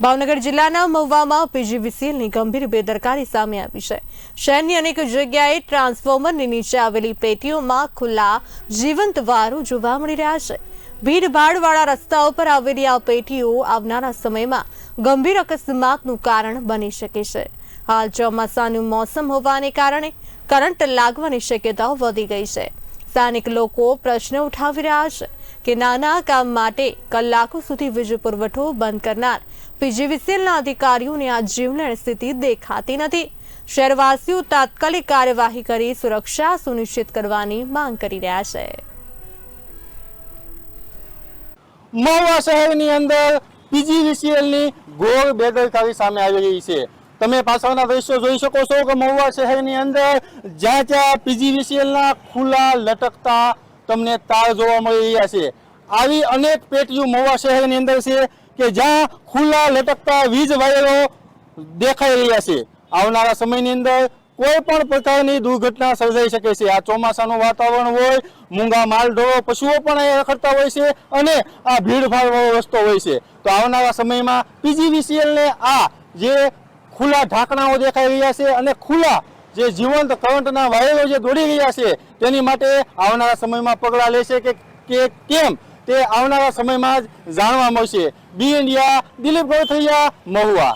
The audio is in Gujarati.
ભાવનગર જિલ્લાના મહુવામાં પીજીવીસીએલની ગંભીર બેદરકારી સામે આવી છે. શહેરની અનેક જગ્યાએ ટ્રાન્સફોર્મરની નીચે આવેલી પેટીઓમાં ખુલ્લા જીવંત વારો જોવા મળી રહ્યા છે. ભીડભાડવાળા રસ્તાઓ પર આવેલી આ પેટીઓ આવનારા સમયમાં ગંભીર અકસ્માતનું કારણ બની શકે છે. હાલ ચોમાસાનું મોસમ હોવાને કારણે કરંટ લાગવાની શક્યતાઓ વધી ગઈ છે. સ્થાનિક લોકો પ્રશ્ન ઉઠાવી રહ્યા છે. કે નાના કામ માટે કલાકો સુધી વીજ પુરવઠો બંધ કરનાર પીજીવીસીએલના અધિકારીઓને આ જીવલેણ સ્થિતિ દેખાતી નથી. શહેરવાસીઓ તાત્કાલિક કાર્યવાહી કરી સુરક્ષા સુનિશ્ચિત કરવાની માંગ કરી રહ્યા છે. મહુવા શહેરની અંદર પીજીવીસીએલની ઘોર બેદરકારી સામે આવી રહી છે. તમે પાછળના દ્રશ્યો જોઈ શકો છો કે મહુવા શહેરની અંદર જ્યાં જ્યાં પીજીવીસીએલના ખુલ્લા લટકતા તમને તાળ જોવા મળી રહ્યા છે. આવી અનેક પેટીઓ મહુવા શહેરની અંદર છે કે જ્યાં ખુલ્લા લટકતા વીજ વાયરો દેખાઈ રહ્યા છે. આવનારા સમયની અંદર કોઈ પણ પ્રકારની દુર્ઘટના સર્જાઈ શકે છે. આ ચોમાસાનું વાતાવરણ હોય, મૂંગા માલઢોળો, પશુઓ પણ અહીંયા રખડતા હોય છે અને આ ભીડભાડવાળો રસ્તો હોય છે. તો આવનારા સમયમાં પીજીવીસીએલને આ જે ખુલ્લા ઢાંકણાઓ દેખાઈ રહ્યા છે અને ખુલ્લા જે જીવંત કરંટના વાયરો જે દોડી રહ્યા છે, તેની માટે આવનારા સમયમાં પગલાં લેશે કે કેમ? તે આવનારા સમયમાં જ જાણવા મળશે. B India Dilip Gothaiya Mahuva.